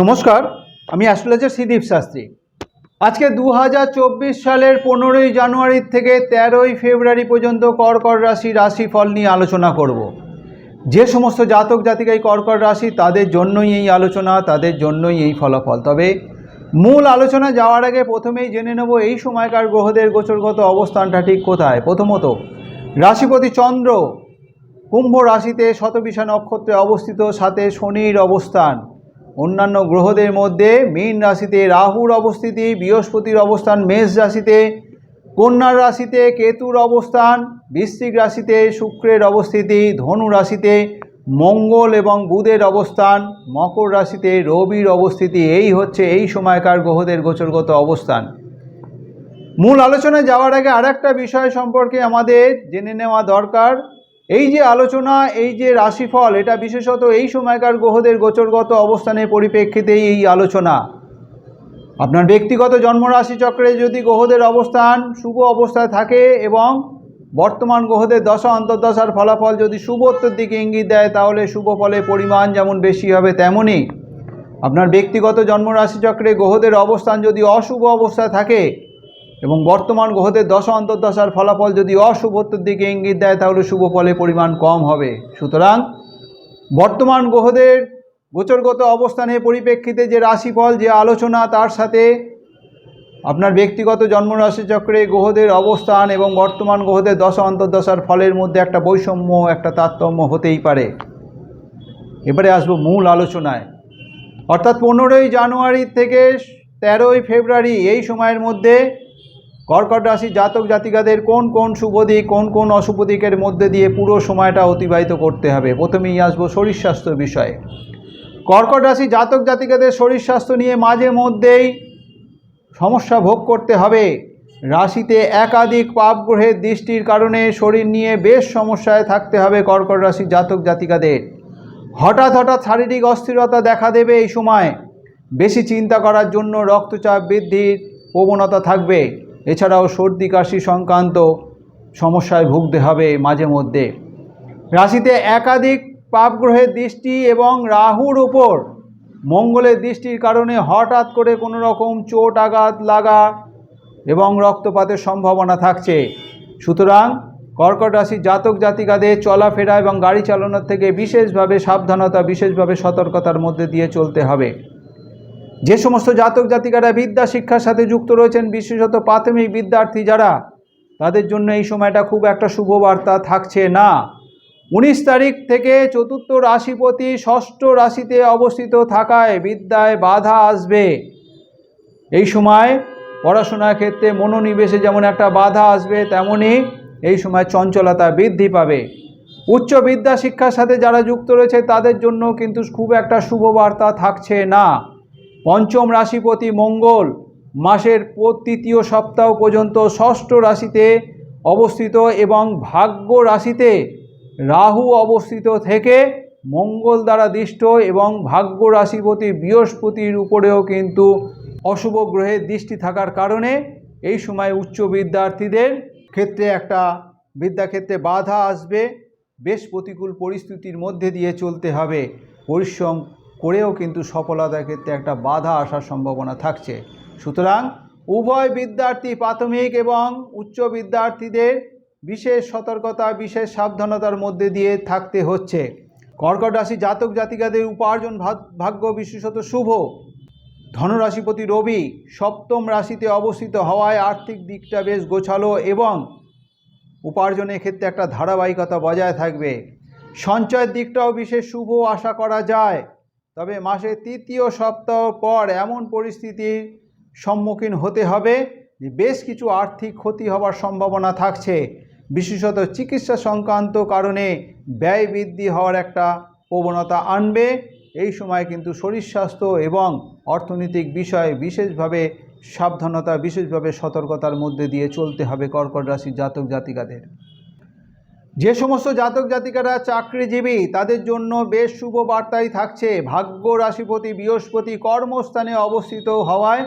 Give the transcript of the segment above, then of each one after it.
নমস্কার, আমি অ্যাস্ট্রোলজার শ্রীদীপ শাস্ত্রী। আজকে দু হাজার চব্বিশ সালের পনেরোই জানুয়ারি থেকে তেরোই ফেব্রুয়ারি পর্যন্ত কর্কট রাশি রাশিফল নিয়ে আলোচনা করব। যে সমস্ত জাতক জাতিকাই কর্কট রাশি, তাদের জন্যই এই আলোচনা, তাদের জন্যই এই ফলাফল। তবে মূল আলোচনা যাওয়ার আগে প্রথমেই জেনে নেব, এই সময়কার গ্রহদের গোচরগত অবস্থানটা ঠিক কোথায়? প্রথমত, রাশিপতি চন্দ্র কুম্ভ রাশিতে শতবিশা নক্ষত্রে অবস্থিত, সাথে শনির অবস্থান। অন্যান্য গ্রহদের মধ্যে মীন রাশিতে রাহুর অবস্থিতি, বৃহস্পতির অবস্থান মেষ রাশিতে, কন্যার রাশিতে কেতুর অবস্থান, বৃশ্চিক রাশিতে শুক্রের অবস্থিতি, ধনু রাশিতে মঙ্গল এবং বুধের অবস্থান, মকর রাশিতে রবির অবস্থিতি, এই হচ্ছে এই সময়কার গ্রহদের গোচরগত অবস্থান। মূল আলোচনায় যাওয়ার আগে আর একটা বিষয় সম্পর্কে আমাদের জেনে নেওয়া দরকার। এই যে আলোচনা, এই যে রাশিফল, এটা বিশেষত এই সময়কার গ্রহদের গোচরগত অবস্থানের পরিপ্রেক্ষিতেই এই আলোচনা। আপনার ব্যক্তিগত জন্মরাশি চক্রে যদি গ্রহদের অবস্থান শুভ অবস্থায় থাকে এবং বর্তমান গ্রহদের দশা, অন্তর্দশার ফলাফল যদি শুভত্বের দিকে ইঙ্গিত দেয়, তাহলে শুভ ফলের পরিমাণ যেমন বেশি হবে তেমনই। আপনার ব্যক্তিগত জন্মরাশি চক্রে গ্রহদের অবস্থান যদি অশুভ অবস্থায় থাকে এবং বর্তমান গ্রহদের দশা অন্তর্দশার ফলাফল যদি অশুভত্বের দিকে ইঙ্গিত দেয়, তাহলে শুভ ফলের পরিমাণ কম হবে। সুতরাং বর্তমান গ্রহদের গোচরগত অবস্থানের পরিপ্রেক্ষিতে যে রাশিফল, যে আলোচনা, তার সাথে আপনার ব্যক্তিগত জন্মরাশি চক্রে গ্রহদের অবস্থান এবং বর্তমান গ্রহদের দশা অন্তর্দশার ফলের মধ্যে একটা বৈষম্য, একটা তারতম্য হতেই পারে। এবারে আসব মূল আলোচনায়। অর্থাৎ পনেরোই জানুয়ারি থেকে তেরোই ফেব্রুয়ারি এই সময়ের মধ্যে কর্কট রাশি জাতক জাতিকাদের কোন কোন শুভ দিক, কোন কোন অশুভ দিকের মধ্যে দিয়ে পুরো সময়টা অতিবাহিত করতে হবে? প্রথমেই আসব শরীর স্বাস্থ্য বিষয়ে। কর্কট রাশি জাতক জাতিকাদের শরীর স্বাস্থ্য নিয়ে মাঝে মধ্যেই সমস্যা ভোগ করতে হবে। রাশিতে একাধিক পাপ গ্রহের দৃষ্টির কারণে শরীর নিয়ে বেশ সমস্যায় থাকতে হবে কর্কট রাশি জাতক জাতিকাদের। হঠাৎ হঠাৎ শারীরিক অস্থিরতা দেখা দেবে এই সময়। বেশি চিন্তা করার জন্য রক্তচাপ বৃদ্ধির প্রবণতা থাকবে। এছাড়াও সর্দি, কাশি সংক্রান্ত সমস্যায় ভুগতে হবে মাঝে মধ্যে। রাশিতে একাধিক পাপগ্রহের দৃষ্টি এবং রাহুর উপর মঙ্গলের দৃষ্টির কারণে হঠাৎ করে কোনো রকম চোট, আঘাত লাগা এবং রক্তপাতের সম্ভাবনা থাকছে। সুতরাং কর্কট রাশি জাতক জাতিকাদের চলাফেরা এবং গাড়ি চালানোর থেকে বিশেষভাবে সাবধানতা, বিশেষভাবে সতর্কতার মধ্যে দিয়ে চলতে হবে। যে সমস্ত জাতক জাতিকারা বিদ্যা, শিক্ষার সাথে যুক্ত রয়েছেন, বিশেষত প্রাথমিক বিদ্যার্থী যারা, তাদের জন্য এই সময়টা খুব একটা শুভ বার্তা থাকছে না। উনিশ তারিখ থেকে চতুর্থ রাশিপতি ষষ্ঠ রাশিতে অবস্থিত থাকায় বিদ্যায় বাধা আসবে। এই সময় পড়াশোনার ক্ষেত্রে মনোনিবেশে যেমন একটা বাধা আসবে তেমনই এই সময় চঞ্চলতা বৃদ্ধি পাবে। উচ্চ বিদ্যা, শিক্ষার সাথে যারা যুক্ত রয়েছে, তাদের জন্য কিন্তু খুব একটা শুভ বার্তা থাকছে না। পঞ্চম রাশিপতি মঙ্গল। মাসের তৃতীয় সপ্তাহ পর্যন্ত ষষ্ঠ রাশিতে অবস্থিত এবং ভাগ্য রাশিতে রাহু অবস্থিত থেকে মঙ্গল দ্বারা দৃষ্ট এবং ভাগ্য রাশিপতি বৃহস্পতির উপরেও কিন্তু অশুভ গ্রহের দৃষ্টি থাকার কারণে এই সময় উচ্চ বিদ্যার্থীদের ক্ষেত্রে একটা বিদ্যাক্ষেত্রে বাধা আসবে। বেশ প্রতিকূল পরিস্থিতির মধ্যে দিয়ে চলতে হবে। পরিশ্রম করেও কিন্তু সফলতার ক্ষেত্রে একটা বাধা আসার সম্ভাবনা থাকছে। সুতরাং উভয় বিদ্যার্থী প্রাথমিক এবং উচ্চ বিদ্যার্থীদের বিশেষ সতর্কতা, বিশেষ সাবধানতার মধ্যে দিয়ে থাকতে হচ্ছে। কর্কট রাশি জাতক জাতিকাদের উপার্জন ভাগ- ভাগ্য বিশেষত শুভ। ধনরাশিপতি রবি সপ্তম রাশিতে অবস্থিত হওয়ায় আর্থিক দিকটা বেশ গোছালো এবং উপার্জনের ক্ষেত্রে একটা ধারাবাহিকতা বজায় থাকবে। সঞ্চয়ের দিকটাও বিশেষ শুভ, আশা করা যায়। তবে মাসের তৃতীয় সপ্তাহ পর এমন পরিস্থিতির সম্মুখীন হতে হবে যে বেশ কিছু আর্থিক ক্ষতি হওয়ার সম্ভাবনা থাকছে। বিশেষত চিকিৎসা সংক্রান্ত কারণে ব্যয় বৃদ্ধি হওয়ার একটা প্রবণতা আনবে। এই সময় কিন্তু শরীর স্বাস্থ্য এবং অর্থনৈতিক বিষয়ে বিশেষভাবে সাবধানতা, বিশেষভাবে সতর্কতার মধ্যে দিয়ে চলতে হবে কর্কট রাশির জাতক জাতিকাদের। যে সমস্ত জাতক জাতিকারা চাকরিজীবী, তাদের জন্য বেশ শুভ বার্তাই থাকছে। ভাগ্য রাশিপতি বৃহস্পতি কর্মস্থানে অবস্থিত হওয়ায়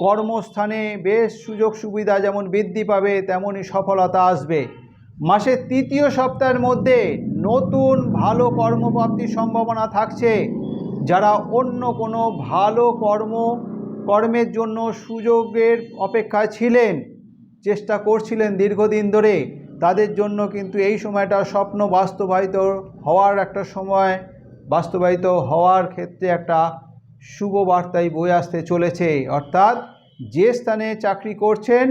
কর্মস্থানে বেশ সুযোগ সুবিধা যেমন বৃদ্ধি পাবে, তেমনই সফলতা আসবে। মাসের তৃতীয় সপ্তাহের মধ্যে নতুন ভালো কর্মপ্রাপ্তির সম্ভাবনা থাকছে। যারা অন্য কোনো ভালো কর্ম, কর্মের জন্য সুযোগের অপেক্ষায় ছিলেন, চেষ্টা করছিলেন দীর্ঘদিন ধরে তাদের জন্য কিন্তু এই সময়টা স্বপ্ন বাস্তবায়িত হওয়ার একটা সময়, বাস্তবায়িত হওয়ার ক্ষেত্রে একটা শুভ বার্তাই বয়ে আসতে চলেছে। অর্থাৎ যে স্থানে চাকরি করছেন,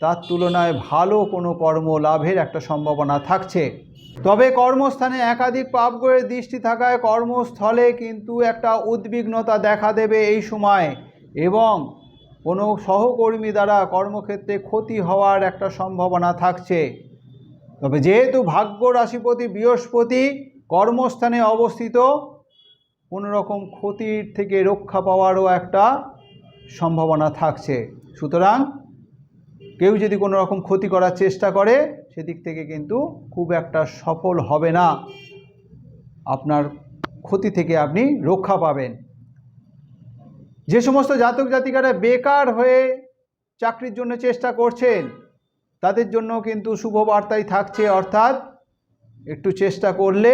তার তুলনায় ভালো কোনো কর্ম লাভের একটা সম্ভাবনা থাকছে। তবে কর্মস্থানে একাধিক পাপগ্রহের দৃষ্টি থাকায় কর্মস্থলে কিন্তু একটা উদ্বিগ্নতা দেখা দেবে এই সময় এবং কোনো সহকর্মী দ্বারা কর্মক্ষেত্রে ক্ষতি হওয়ার একটা সম্ভাবনা থাকছে। তবে যেহেতু ভাগ্য রাশিপতি বৃহস্পতি কর্মস্থানে অবস্থিত কোনো রকম ক্ষতির থেকে রক্ষা পাওয়ারও একটা সম্ভাবনা থাকছে। সুতরাং কেউ যদি কোনো রকম ক্ষতি করার চেষ্টা করে, সেদিক থেকে কিন্তু খুব একটা সফল হবে না। আপনার ক্ষতি থেকে আপনি রক্ষা পাবেন। যে সমস্ত জাতক জাতিকারা বেকার হয়ে চাকরির জন্য চেষ্টা করছেন তাদের জন্য কিন্তু শুভ বার্তাই থাকছে, অর্থাৎ একটু চেষ্টা করলে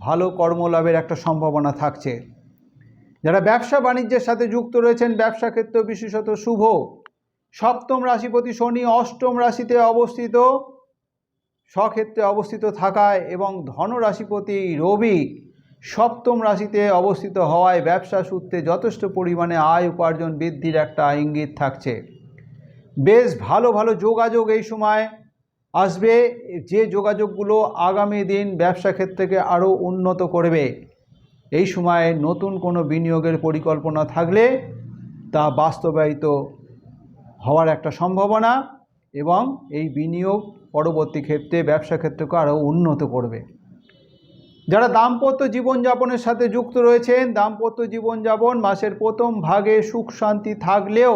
ভালো কর্মলাভের একটা সম্ভাবনা থাকছে। যারা ব্যবসা বাণিজ্যের সাথে যুক্ত রয়েছেন, ব্যবসা ক্ষেত্র বিশেষত শুভ। সপ্তম রাশিপতি শনি অষ্টম রাশিতে অবস্থিত। স্বক্ষেত্রে অবস্থিত থাকায় এবং ধন রাশিপতি রবি সপ্তম রাশিতে অবস্থিত হওয়ায় ব্যবসা সূত্রে যথেষ্ট পরিমাণে আয় উপার্জন বৃদ্ধির একটা ইঙ্গিত থাকছে। বেশ ভালো ভালো যোগাযোগ এই সময় আসবে। যে যোগাযোগগুলো আগামী দিন ব্যবসা ক্ষেত্রকে আরও উন্নত করবে, এই সময়ে নতুন কোনো বিনিয়োগের পরিকল্পনা থাকলে তা বাস্তবায়িত হওয়ার একটা সম্ভাবনা এবং এই বিনিয়োগ পরবর্তী ক্ষেত্রে ব্যবসা ক্ষেত্রকে আরও উন্নত করবে। যারা দাম্পত্য জীবনযাপনের সাথে যুক্ত রয়েছেন, দাম্পত্য জীবনযাপন মাসের প্রথম ভাগে সুখ শান্তি থাকলেও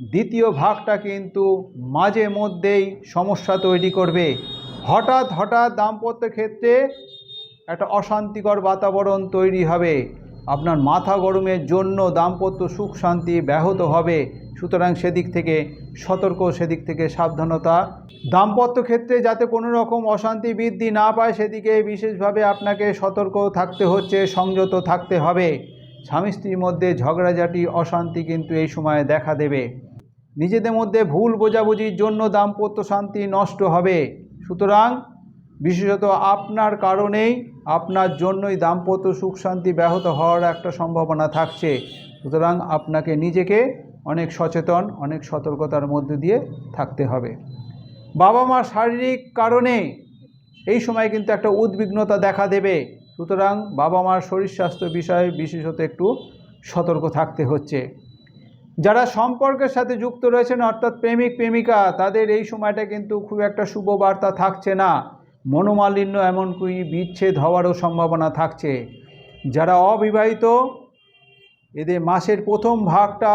দ্বিতীয় ভাগটা কিন্তু মাঝে মধ্যেই সমস্যা তৈরি করবে। হঠাৎ হঠাৎ দাম্পত্য ক্ষেত্রে একটা অশান্তিকর বাতাবরণ তৈরি হবে। আপনার মাথা গরমের জন্য দাম্পত্য সুখ, শান্তি ব্যাহত হবে। সুতরাং সেদিক থেকে সতর্ক, সেদিক থেকে সাবধানতা। দাম্পত্য ক্ষেত্রে যাতে কোনো রকম অশান্তি বৃদ্ধি না পায়, সেদিকে বিশেষভাবে আপনাকে সতর্ক থাকতে হচ্ছে, সংযত থাকতে হবে। স্বামী স্ত্রীর মধ্যে ঝগড়াঝাটি, অশান্তি কিন্তু এই সময়ে দেখা দেবে। নিজেদের মধ্যে ভুল বোঝাবুঝির জন্য দাম্পত্য শান্তি নষ্ট হবে। সুতরাং, বিশেষত আপনার কারণেই আপনার জন্যই দাম্পত্য সুখ শান্তি ব্যাহত হওয়ার একটা সম্ভাবনা থাকছে। সুতরাং আপনাকে নিজেকে অনেক সচেতন, অনেক সতর্কতার মধ্যে দিয়ে থাকতে হবে। বাবা মার শারীরিক কারণে এই সময় কিন্তু একটা উদ্বিগ্নতা দেখা দেবে। সুতরাং বাবা মার শরীর স্বাস্থ্য বিষয়ে বিশেষত একটু সতর্ক থাকতে হচ্ছে। যারা সম্পর্কের সাথে যুক্ত রয়েছেন, অর্থাৎ প্রেমিক, প্রেমিকা, তাদের এই সময়টা কিন্তু খুব একটা শুভ বার্তা থাকছে না। মনোমালিন্য এমনকি বিচ্ছেদ হওয়ারও সম্ভাবনা থাকছে। যারা অবিবাহিত, এদের মাসের প্রথম ভাগটা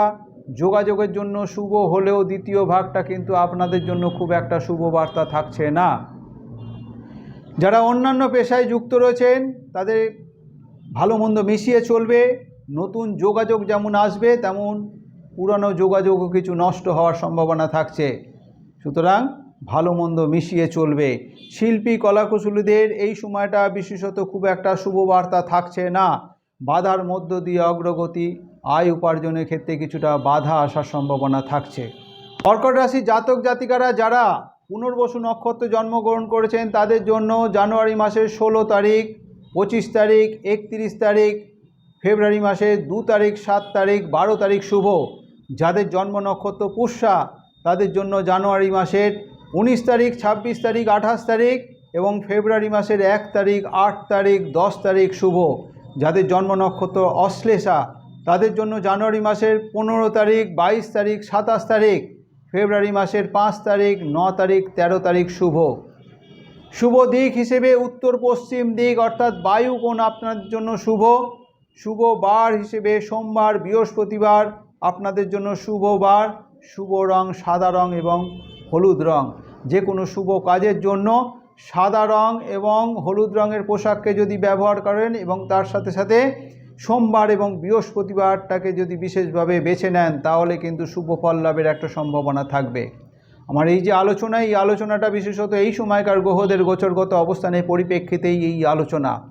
যোগাযোগের জন্য শুভ হলেও দ্বিতীয় ভাগটা কিন্তু আপনাদের জন্য খুব একটা শুভ বার্তা থাকছে না। যারা অন্যান্য পেশায় যুক্ত রয়েছেন, তাদের ভালো মন্দ মিশিয়ে চলবে। নতুন যোগাযোগ যেমন আসবে, তেমন পুরানো যোগাযোগও কিছু নষ্ট হওয়ার সম্ভাবনা থাকছে। সুতরাং ভালো মন্দ মিশিয়ে চলবে। শিল্পী কলাকুশলীদের এই সময়টা বিশেষত খুব একটা শুভ বার্তা থাকছে না। বাধার মধ্য দিয়ে অগ্রগতি, আয় উপার্জনের ক্ষেত্রে কিছুটা বাধা আসার সম্ভাবনা থাকছে। কর্কট রাশি জাতক জাতিকারা যারা পুনর্বসু নক্ষত্রে জন্মগ্রহণ করেছেন, তাদের জন্য জানুয়ারি মাসের ষোলো তারিখ, পঁচিশ তারিখ, একত্রিশ তারিখ, ফেব্রুয়ারি মাসের দু তারিখ, সাত তারিখ, বারো তারিখ শুভ। যাদের জন্ম নক্ষত্র পুষ্যা, তাদের জন্য জানুয়ারি মাসের উনিশ তারিখ, ছাব্বিশ তারিখ, আঠাশ তারিখ এবং ফেব্রুয়ারি মাসের এক তারিখ, আট তারিখ, দশ তারিখ শুভ। যাদের জন্ম নক্ষত্র অশ্লেষা, তাদের জন্য জানুয়ারি মাসের পনেরো তারিখ, বাইশ তারিখ, সাতাশ তারিখ, ফেব্রুয়ারি মাসের পাঁচ তারিখ, ন তারিখ, তেরো তারিখ শুভ। শুভ দিক হিসেবে উত্তর পশ্চিম দিক অর্থাৎ বায়ু কোণ আপনার জন্য শুভ। শুভ বার হিসেবে সোমবার, বৃহস্পতিবার আপনাদের জন্য শুভ বার, শুভ রং, সাদা রং এবং হলুদ রং। যে কোনো শুভ কাজের জন্য সাদা রং এবং হলুদ রঙের পোশাককে যদি ব্যবহার করেন এবং তার সাথে সাথে সোমবার এবং বৃহস্পতিবারটাকে যদি বিশেষভাবে বেছে নেন, তাহলে কিন্তু শুভ ফল লাভের একটা সম্ভাবনা থাকবে। আমার এই যে আলোচনা, এই আলোচনাটা বিশেষত এই সময়কার গ্রহদের গোচরগত অবস্থানের পরিপ্রেক্ষিতেই এই আলোচনা।